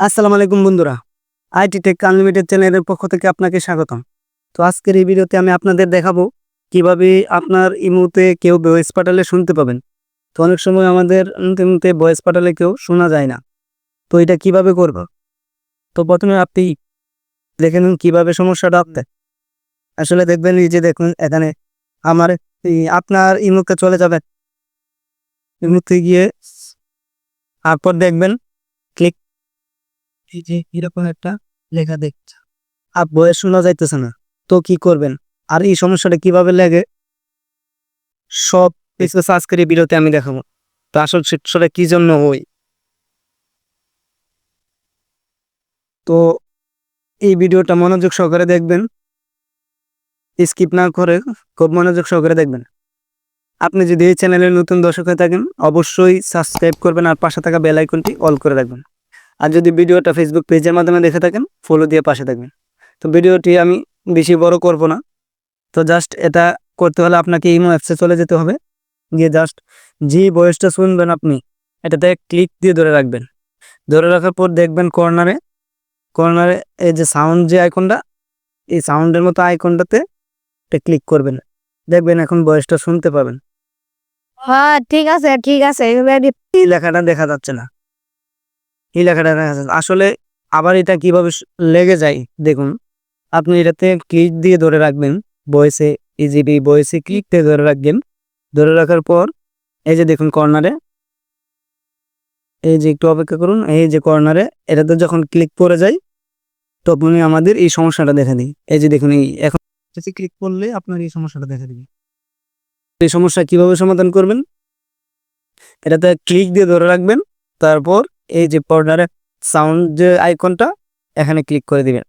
আসসালামু আলাইকুম বন্ধুরা। আইটি টেক আনলিমিটেড চ্যানেলের পক্ষ থেকে আপনাকে স্বাগতম। তো আজকের এই ভিডিওতে আমি আপনাদের দেখাবো কীভাবে আপনার ইমুতে কেউ ভয়েস পাঠালে শুনতে পাবেন। তো অনেক সময় আমাদের ইমুতে ভয়েস পাঠালে কেউ শোনা যায় না। তো এটা কীভাবে করব? তো প্রথমে আপনি দেখে নিন কীভাবে সমস্যাটা আপনার আসলে দেখবেন এই যে দেখুন, এখানে আমার আপনার ইমুতে চলে যাবেন ইমুতে গিয়ে তারপর দেখবেন এই যে এরকম একটা লেখা দেখছে। আর বয়স শোনা যাইতেছে না। তো কি করবেন? আর এই সমস্যাটা কীভাবে লাগে? সব কিছু আজকের এই ভিডিওতে আমি দেখাবো। তো আসল সমস্যাটা কি জন্য হই তো এই ভিডিওটা মনোযোগ সহকারে দেখবেন। স্কিপ না করে খুব মনোযোগ সহকারে দেখবেন। আপনি যদি এই চ্যানেলে নতুন দর্শক হয়ে থাকেন, অবশ্যই সাবস্ক্রাইব করবেন আর পাশে থাকা বেল আইকনটি অল করে রাখবেন। আর যদি ভিডিওটা ফেসবুক পেজের মাধ্যমে দেখে থাকেন ফলো দিয়ে পাশে থাকবেন। তো ভিডিওটি আমি বেশি বড় করব না। তো জাস্ট এটা করতে হলে আপনাকে ইমো অ্যাপসে চলে যেতে হবে। গিয়ে জাস্ট যে বয়সটা শুনবেন আপনি। এটাতে ক্লিক দিয়ে ধরে রাখবেন। ধরে রাখার পর দেখবেন কর্নারে কর্নারে এই যে সাউন্ড যে আইকনটা এই সাউন্ডের মতো আইকনটাতে এটা ক্লিক করবেন। দেখবেন এখন বয়সটা শুনতে পাবেন। হ্যাঁ ঠিক আছে ঠিক আছে। এই লেখাটা দেখা যাচ্ছে না। এই লেখাটা দেখা যাচ্ছে আসলে আবার এটা কীভাবে লেগে যায়, দেখুন। আপনি এটাতে ক্লিক দিয়ে ধরে রাখবেন বয়েসে ইজিবি বয়েসে ক্লিক দিয়ে ধরে রাখবেন। ধরে রাখার পর, এই যে দেখুন কর্নারে এই যে একটু অপেক্ষা করুন, এই যে কর্নারে এটাতে যখন ক্লিক করে যায়, তখনই আমাদের এই সমস্যাটা দেখা দিই এই যে দেখুন, এই এখন ক্লিক করলে আপনার এই সমস্যাটা দেখা দিবে। এই সমস্যা কীভাবে সমাধান করবেন? এটাতে ক্লিক দিয়ে ধরে রাখবেন, তারপর এই যে পর্দারে সাউন্ড যে আইকনটা এখানে ক্লিক করে দিবেন।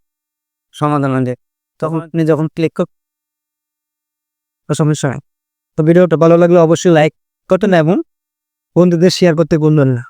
সমাধান যে তখন আপনি যখন ক্লিক কর সমস্যা নেই। তো ভিডিওটা ভালো লাগলে অবশ্যই লাইক করতেন এবং বন্ধুদের শেয়ার করতে ভুলবেন না।